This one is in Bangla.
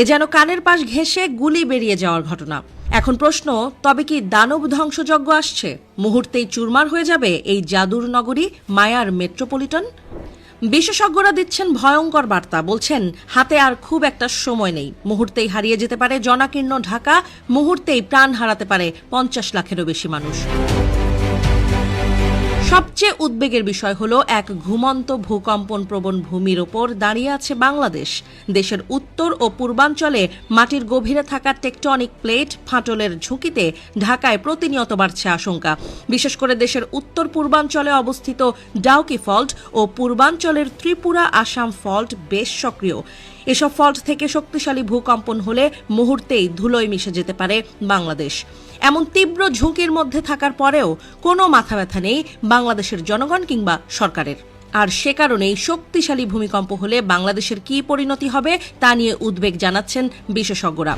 এ যেন কানের পাশ ঘেঁষে গুলি বেরিয়ে যাওয়ার ঘটনা। এখন প্রশ্ন, তবে কি দানব ধ্বংসযজ্ঞ আসছে? মুহূর্তেই চুরমার হয়ে যাবে এই জাদুর নগরী, মায়ার মেট্রোপলিটন? বিশেষজ্ঞরা দিচ্ছেন ভয়ঙ্কর বার্তা, বলছেন, হাতে আর খুব একটা সময় নেই। মুহূর্তেই হারিয়ে যেতে পারে জনাকীর্ণ ঢাকা, মুহূর্তেই প্রাণ হারাতে পারে পঞ্চাশ লাখেরও বেশি মানুষ। সবচেয়ে উদ্বেগের বিষয় হল এক ঘুমন্ত ভূকম্পন প্রবণ ভূমির ওপর দাঁড়িয়ে আছে বাংলাদেশ। দেশের উত্তর ও পূর্বাঞ্চলে মাটির গভীরে থাকা টেকটনিক প্লেট ফাটলের ঝুঁকিতে ঢাকায় প্রতিনিয়ত বাড়ছে আশঙ্কা। বিশেষ করে দেশের উত্তর পূর্বাঞ্চলে অবস্থিত ডাউকি ফল্ট ও পূর্বাঞ্চলের ত্রিপুরা আসাম ফল্ট বেশ সক্রিয়। এসব ফল্ট থেকে শক্তিশালী ভূকম্পন হলে মুহূর্তেই ধুলোয় মিশে যেতে পারে বাংলাদেশ। এমন তীব্র ঝুঁকির মধ্যে থাকার পরেও কোনো মাথা ব্যথা নেই বাংলাদেশের জনগণ কিংবা সরকারের। আর সে কারণেই শক্তিশালী ভূমিকম্প হলে বাংলাদেশের কী পরিণতি হবে তা নিয়ে উদ্বেগ জানাচ্ছেন বিশেষজ্ঞরা।